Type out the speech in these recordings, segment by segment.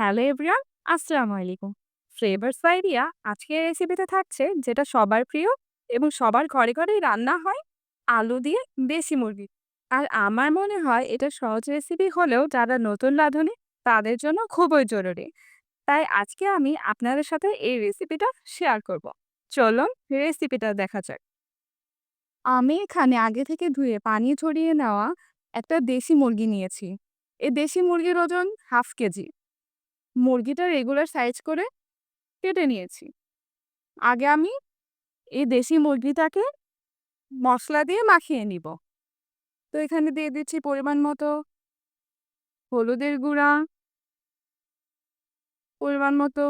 Hello everyone আসসালামু আলাইকুম। Flavours idea আজকের রেসিপিতে থাকছে যেটা সবার প্রিয় এবং সবার ঘরে ঘরেই রান্না হয় আলু দিয়ে দেশি মুরগি। আর আমার মনে হয় এটা সহজ রেসিপি হলেও যারা নতুন রাঁধুনি তাদের জন্য খুবই জরুরি। তাই আজকে আমি আপনাদের সাথে এই রেসিপিটা শেয়ার করব। চলুন রেসিপিটা দেখা যাক। আমি এখানে আগে থেকে ধুয়ে পানি ছড়িয়ে নেওয়া একটা দেশি মুরগি নিয়েছি। এই দেশি মুরগির ওজন হাফ কেজি। মুরগিটা রেগুলার সাইজ করে কেটে নিয়েছি। আগে আমি এই দেশি মুরগিটাকে মশলা দিয়ে মাখিয়ে নিব। তো এখানে দিয়ে দিচ্ছি পরিমাণ মতো হলুদের গুঁড়া, পরিমাণ মতো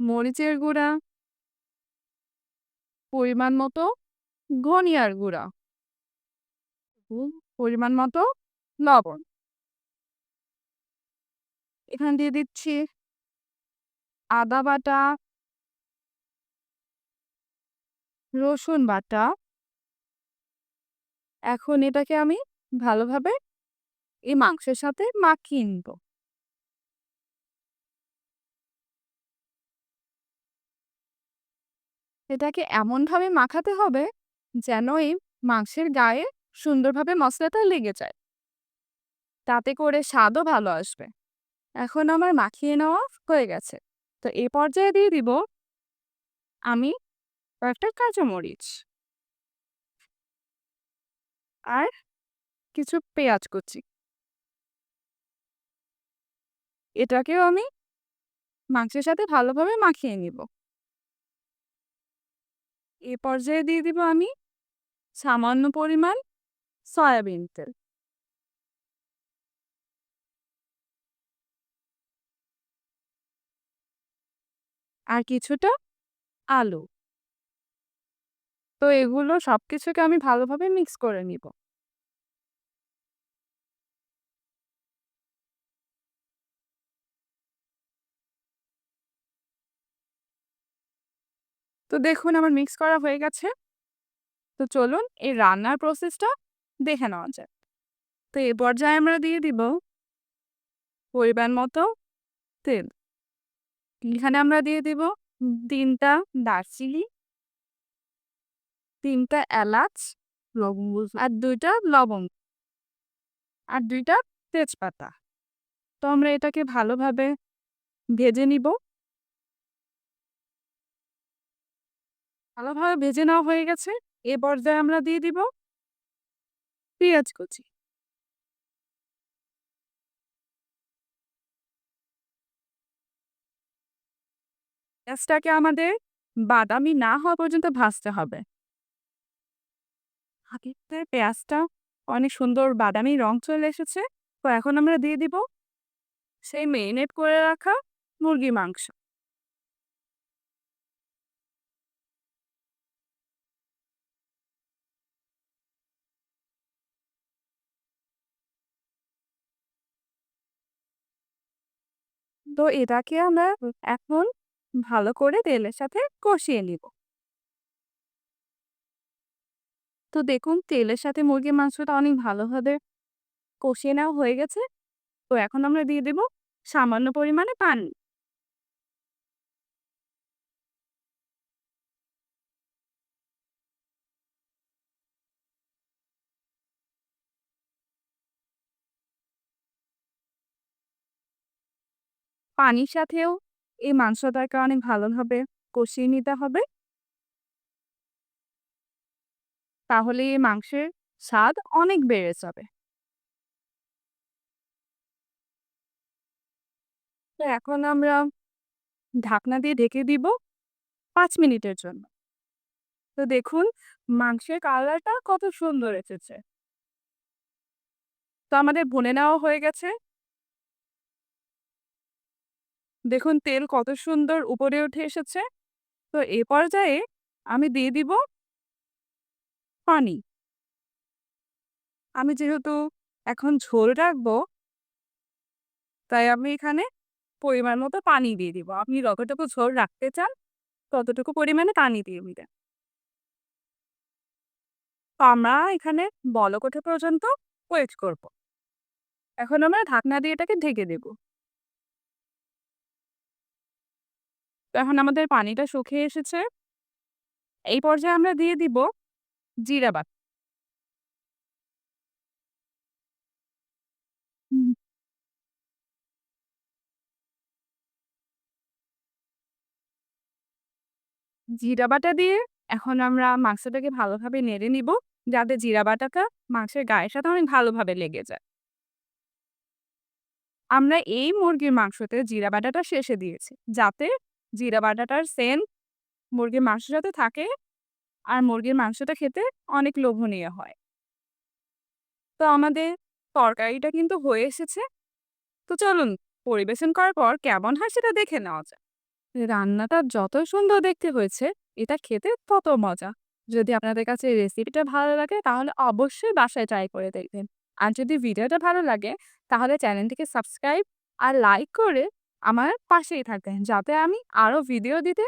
মরিচের গুঁড়া, পরিমাণ মতো ধনিয়ার গুঁড়া পরিমাণ মতো লবণ। এখানে দিয়ে দিচ্ছি আদা বাটা, রসুন বাটা। এখন এটাকে আমি ভালোভাবে এই মাংসের সাথে মাখিয়ে নিব। এটাকে এমনভাবে মাখাতে হবে যেন এই মাংসের গায়ে সুন্দরভাবে মশলাটা লেগে যায়। তাতে করে স্বাদও ভালো আসবে। এখন আমার মাখিয়ে নেওয়া হয়ে গেছে। তো এ পর্যায়ে দিয়ে দিব আমি কয়েকটা কাঁচামরিচ। আর কিছু পেঁয়াজ কুচি। এটাকেও আমি মাংসের সাথে ভালোভাবে মাখিয়ে নিব। এ পর্যায়ে দিয়ে দিব আমি সামান্য পরিমাণ সয়াবিন তেল। আর কিছুটা আলু। তো এগুলো সব কিছুকে আমি ভালোভাবে মিক্স করে নিব। তো দেখুন আমার মিক্স করা হয়ে গেছে। তো চলুন এই রান্নার প্রসেসটা দেখে নেওয়া যায় তো এ পর্যায়ে আমরা দিয়ে দিব পরিমাণ মতো তেল। এখানে আমরা দিয়ে দিব তিনটা দারচিনি, তিনটা এলাচ, লবঙ্গ আর দুইটা লবঙ্গ আর দুইটা তেজপাতা। তো আমরা এটাকে ভালোভাবে ভেজে নিব। ভালোভাবে ভেজে নেওয়া হয়ে গেছে। এ পর্যায়ে আমরা দিয়ে দিব পেঁয়াজ কুচি। পেঁয়াজটাকে আমাদের বাদামি না হওয়া পর্যন্ত ভাজতে হবে। পেঁয়াজটা অনেক সুন্দর বাদামি রং চলে এসেছে, তো এখন আমরা দিয়ে দিব সেই মেরিনেট করে রাখা মুরগি মাংস। তো এটাকে আমরা এখন ভালো করে তেলের সাথে কষিয়ে নিব। তো দেখুন, তেলের সাথে মুরগির মাংসটা অনেক ভালোভাবে কষিয়ে নেওয়া হয়ে গেছে। তো এখন আমরা দিয়ে দেব সামান্য পরিমাণে পানি। পানির সাথেও এই মাংসটাকে অনেক ভালোভাবে কষিয়ে নিতে হবে। তাহলে এই মাংসের স্বাদ অনেক বেড়ে যাবে। তো এখন আমরা ঢাকনা দিয়ে ঢেকে দিব পাঁচ মিনিটের জন্য। তো দেখুন, মাংসের কালারটা কত সুন্দর এসেছে। তো আমাদের ভুনে নেওয়া হয়ে গেছে। দেখুন, তেল কত সুন্দর উপরে উঠে এসেছে। তো এ পর্যায়ে আমি দিয়ে দিব পানি আমি যেহেতু এখন ঝোল রাখব, তাই আমি এখানে পরিমাণ মতো পানি দিয়ে দিব। আপনি যতটুকু ঝোল রাখতে চান, ততটুকু পরিমাণে পানি দিয়ে দিবেন। আমরা এখানে বলক ওঠা পর্যন্ত ওয়েট করব। এখন আমরা ঢাকনা দিয়ে এটাকে ঢেকে দেব। তো এখন আমাদের পানিটা শুকিয়ে এসেছে। এই পর্যায়ে আমরা দিয়ে দিব জিরা বাটা। জিরা বাটা দিয়ে এখন আমরা মাংসটাকে ভালোভাবে নেড়ে নিব, যাতে জিরা বাটাটা মাংসের গায়ের সাথে অনেক ভালোভাবে লেগে যায়। আমরা এই মুরগির মাংসতে জিরা বাটাটা শেষে দিয়েছি, যাতে জিরা বাটাটার সেন্ট মুরগির মাংসের সাথে থাকে আর মুরগির মাংসটা খেতে অনেক লোভনীয় হয়। তো আমাদের তরকারিটা কিন্তু হয়ে এসেছে। তো চলুন পরিবেশন করার পর কেমন হয় সেটা দেখে নেওয়া যাক। রান্নাটা যত সুন্দর দেখতে হয়েছে, এটা খেতে তত মজা। যদি আপনাদের কাছে রেসিপিটা ভালো লাগে তাহলে অবশ্যই বাসায় ট্রাই করে দেখবেন। আর যদি ভিডিওটা ভালো লাগে তাহলে চ্যানেলটিকে সাবস্ক্রাইব আর লাইক করে আমার পাশেই থাকেন যাতে আমি আরও ভিডিও দিতে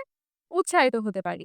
উৎসাহিত হতে পারি।